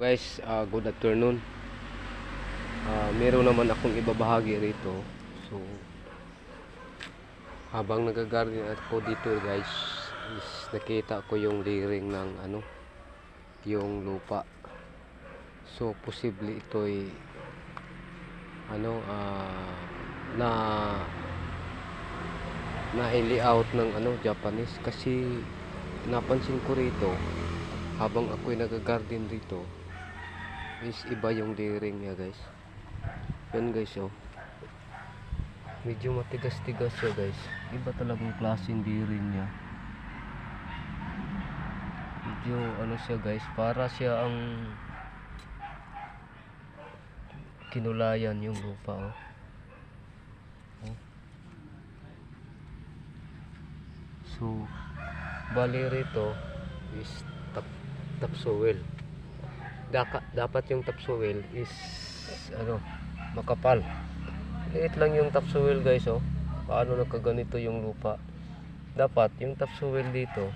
Guys, ah, good afternoon. Ah, meron naman akong ibabahagi rito. So, habang nagagarden ako dito guys, is nakita ko yung liring ng ano, yung lupa. So, posible ito'y ano, ah, na na layout ng ano, Japanese kasi napansin ko rito habang ako'y nagagarden rito is iba yung liring niya guys. Yan guys oh. Medyo matigas-tigas siya guys. Iba talagang klaseng liring niya. Medyo ano siya guys para siya ang kinulayan yung lupa oh. Oh. so bali rito is top topsoil Daka, dapat yung topsoil is ano makapal. Liit lang yung topsoil guys oh. Paano nagkaganito yung lupa? Dapat yung topsoil dito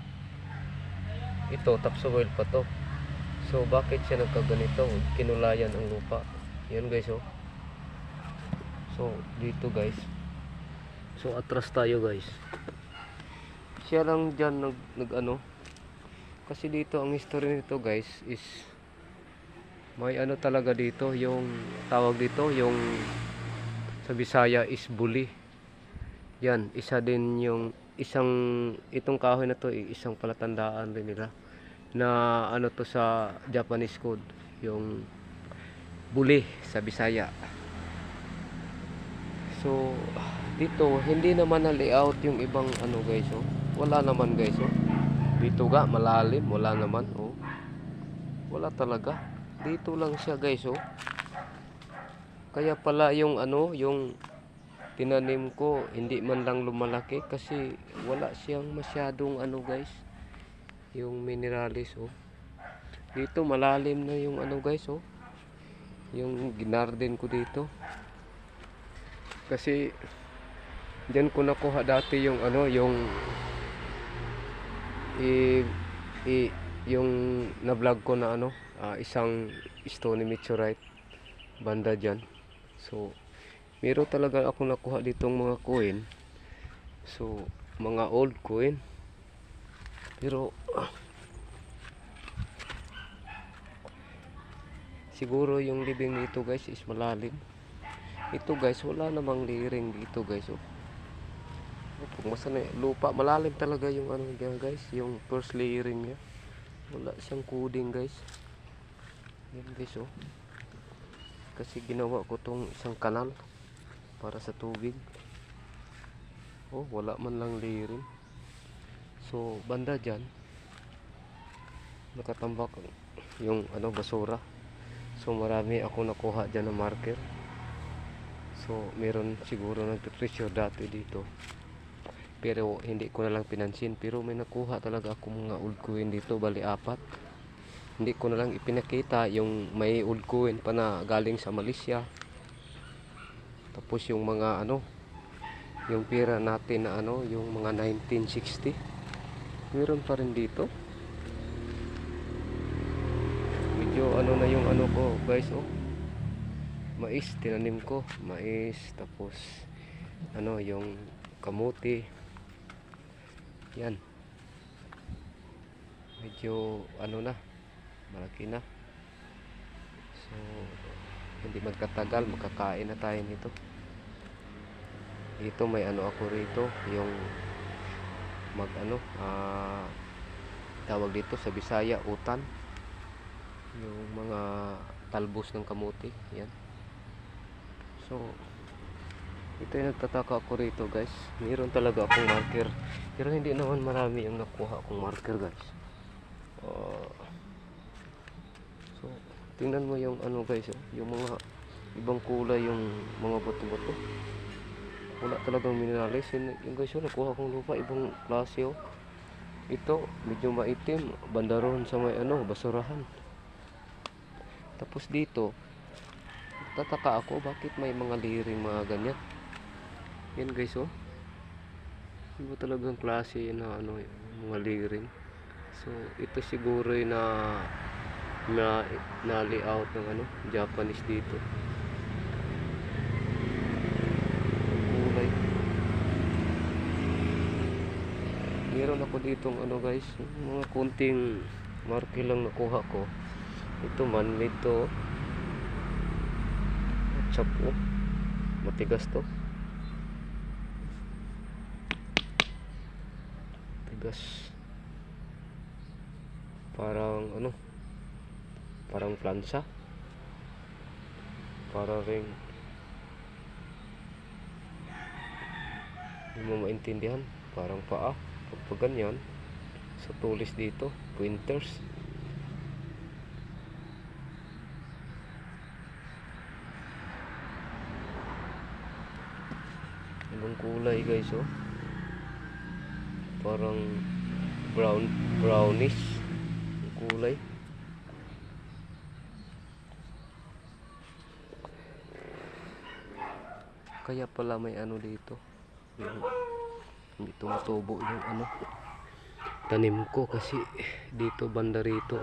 ito topsoil pa to. So bakit siya nagkaganito? Kinulayan ang lupa. Yan guys oh. So dito guys. So atras tayo guys. Siya lang dyan nag, nag ano kasi dito ang history nito guys is may ano talaga dito yung tawag dito yung sa Bisaya is bully yan isa din yung isang itong kahoy na to eh, isang palatandaan rin nila na ano to sa Japanese code yung bully sa Bisaya. So dito hindi naman na layout yung ibang ano guys oh. Wala naman guys oh. Dito ga malalim wala naman oh. Wala talaga dito lang siya guys oh. Kaya pala yung ano yung tinanim ko hindi man lang lumalaki kasi wala siyang masyadong ano guys yung mineralis oh. Dito malalim na yung ano guys oh. Yung ginarden ko dito. Kasi diyan ko nakuha dati yung ano yung i, i yung na-vlog ko na ano ah, isang stony meteorite banda dyan. So meron talaga ako nakuha ditong mga coin. So mga old coin. Pero ah, siguro yung living nito guys is malalim. Ito guys wala namang liring dito guys oh. Kung masanay lupa. Malalim talaga yung ano guys yung first layering niya wala siyang coding guys. Yan guys oh. Kasi ginawa ko tong isang kanal para sa tubig. Oh wala man lang layering. So banda dyan. Nakatambak yung ano basura. So marami ako nakuha dyan na marker. So meron siguro nagtipresyo dati dito pero hindi ko na lang pinansin. Pero may nakuha talaga ako mga old coin dito bali apat. Hindi ko na lang ipinakita yung may old coin pa na galing sa Malaysia. Tapos yung mga ano yung pira natin na ano yung mga 1960 meron pa rin dito. Medyo ano na yung ano ko guys oh. Mais tinanim ko. Mais tapos ano yung kamuti yan. Medyo ano na malaki na. So hindi magkatagal makakain na tayo nito. Dito may ano ako rito yung mag ano ah, tawag dito sa Bisaya utan. Yung mga talbos ng kamuti yan. So ito yung nagtataka ako rito guys. Mayroon talaga akong marker. Pero hindi naman marami yung nakuha akong marker guys. Ah, so tingnan mo yung ano guys oh, yung mga ibang kulay yung mga bato-bato wala talagang minerales yun, yung guys oh, nakuha akong lupa ibang klase oh. Ito medyo maitim. Banda roon sa may ano basurahan. Tapos dito tataka ako bakit may mga liring mga ganyan yan guys oh. Iba talagang klase na ano mga liring so ito siguro na na na layout ng ano Japanese dito. Kulay. Meron ako ditong ano guys mga kunting marke lang nakuha ko. Ito man nito chop oh matigas to tigas parang ano? Parang plansa? Para ring hindi mo maintindihan? Parang paa? Pag ganyan sa tulis dito pointers. Ibang kulay guys oh parang brown brownish ang kulay. Kaya pala may ano dito. Hindi tumutubo yung ano. Tanim ko kasi dito banda rito.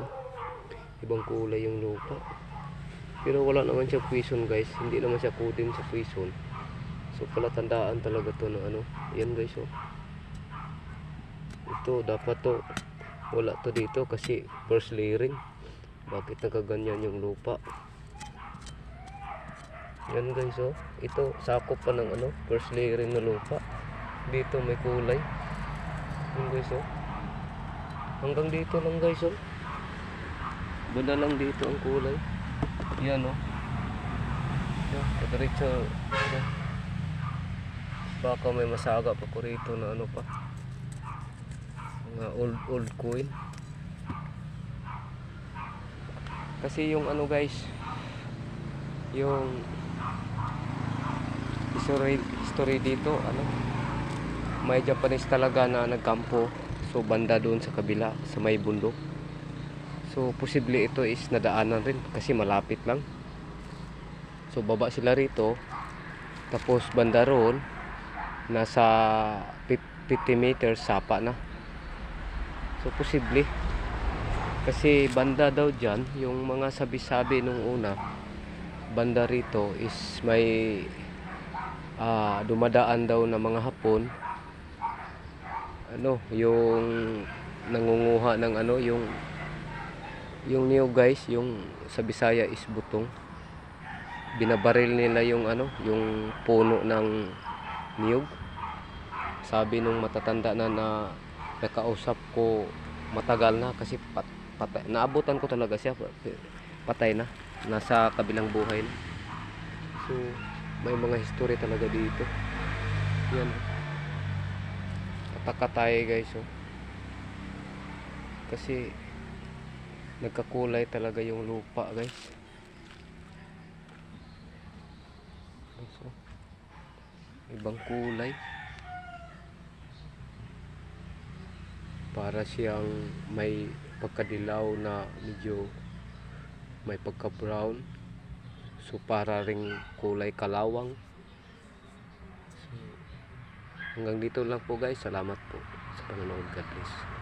Ibang kulay yung lupa. Pero wala naman siya prison guys. Hindi naman siya kutin sa prison so pala tandaan talaga to na ano. Yan guys oh ito dapat to. Wala to dito kasi first layering. Bakit nakaganyan yung lupa? Yan guys oh. Ito sakop pa ng ano first layering na lupa. Dito may kulay. Yan guys oh. Hanggang dito lang guys oh. Banda lang dito ang kulay. Yan oh. Yan. Baka may masaga pa ko rito na ano pa mga old old coin kasi yung ano guys yung history, history dito ano may Japanese talaga na nagkampo. So banda doon sa kabila sa may bundok. So posible ito is nadaanan rin kasi malapit lang. So baba sila rito. Tapos banda roon nasa 50 meters sapa na so posible. Kasi banda daw dyan yung mga sabi-sabi nung una banda rito is may ah, dumadaan daw na mga hapon. Ano yung nangunguha ng ano yung yung niyo guys yung sa Bisaya is butong. Binabaril nila yung ano yung puno ng niyog. Sabi nung matatanda na na nakausap ko matagal na kasi pat, patay, naabutan ko talaga siya patay na. Nasa kabilang buhay na. So may mga history talaga dito. Yan. Ataka tayo guys oh. kasi nagkakulay talaga yung lupa guys. So, ibang kulay para siyang may pagkadilaw na medyo may pagka brown so para ring kulay kalawang. So, hanggang dito lang po guys. Salamat po. Sa panonood. God bless